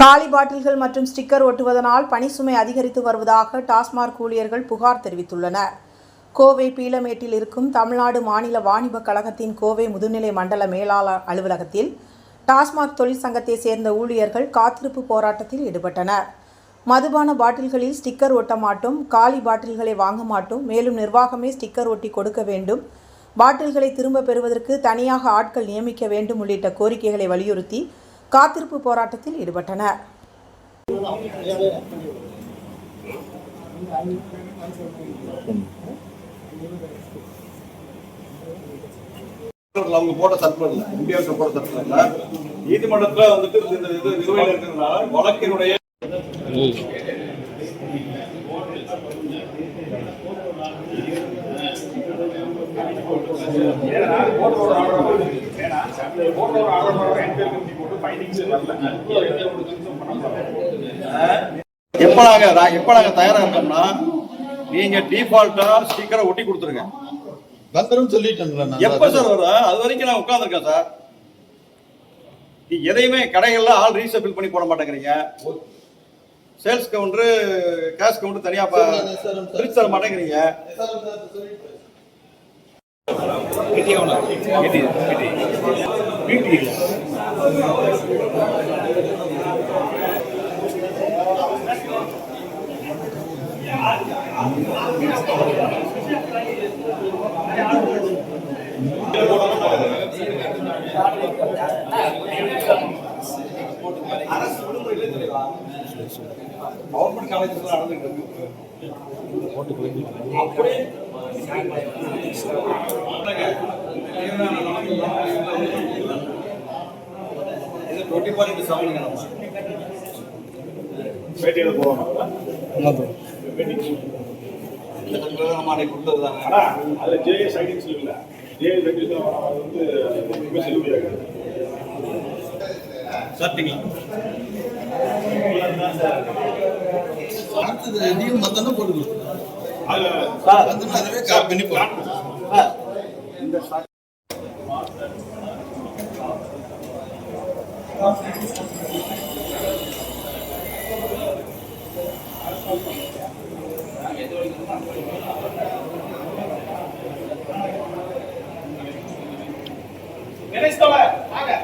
காலி பாட்டில்கள் மற்றும் ஸ்டிக்கர் ஒட்டுவதனால் பணிசுமை அதிகரித்து வருவதாக டாஸ்மாக் ஊழியர்கள் புகார் தெரிவித்துள்ளனர். கோவை பீலமேட்டில் இருக்கும் தமிழ்நாடு மாநில வாணிபக் கழகத்தின் கோவை முதுநிலை மண்டல மேலாளர் அலுவலகத்தில் டாஸ்மாக் தொழிற்சங்கத்தை சேர்ந்த ஊழியர்கள் காத்திருப்பு போராட்டத்தில் ஈடுபட்டனர். மதுபான பாட்டில்களில் ஸ்டிக்கர் ஒட்ட மாட்டோம் காலி பாட்டில்களை வாங்க மாட்டோம் மேலும் நிர்வாகமே ஸ்டிக்கர் ஒட்டி கொடுக்க வேண்டும் பாட்டில்களை திரும்ப பெறுவதற்கு தனியாக ஆட்கள் நியமிக்க வேண்டும் உள்ளிட்ட கோரிக்கைகளை வலியுறுத்தி காத்திருப்பு போராட்டத்தில் ஈடுபட்டனர். அவங்க போட்ட சர்க்குலர்ல இந்தியாவுக்கு போட்ட சர்க்குலர்ல நீதிமன்றத்துல வந்துட்டு இந்த இது நிலுவையில் இருக்கிறதுனால வழக்கினுடைய எப்ப நாங்க நான் எப்ப நாங்க தயாரா இருக்கோம்னா நீங்க டிஃபால்ட்டா ஸ்டிக்கரை ஒட்டி கொடுத்துருங்க. வந்துரும் சொல்லிட்டேன்ல நான். எப்ப சார் வரும் அது வரைக்கும் நான் உட்கார்ந்திருக்கேன் சார். நீ எதையுமே கடைகள்ல ஆள் ரீசபிள் பண்ணி போட மாட்டேங்கிறீங்க. சேல்ஸ் கவுண்டர் கேஷ் கவுண்டர் தனியா ப- சார், நான் கவர்மெண்ட் காலேஜஸ் நடந்துட்டு இருக்கு அப்படியே இது டுவெண்ட்டி ஃபோர் இன்ட்டு செவன் நம்ம பேட்டியில் போவாங்க நம்ம அன்னைக்கு கொடுத்தது தாங்க அதில் ஜேஎஸ் ஐடின்னு சொல்லல ஜேஎஸ் ஐடி அது வந்து எப்பவுமே செல்லுபடியாகாது சாப்பிட்டீங்களா அடுத்தது இதையும் மத்தன போட்டு நான் அதுவே பண்ணி போடுறேன்.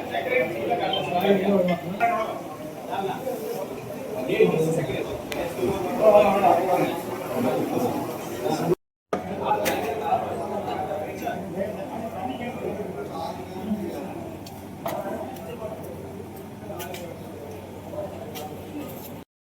Secretary Gracias.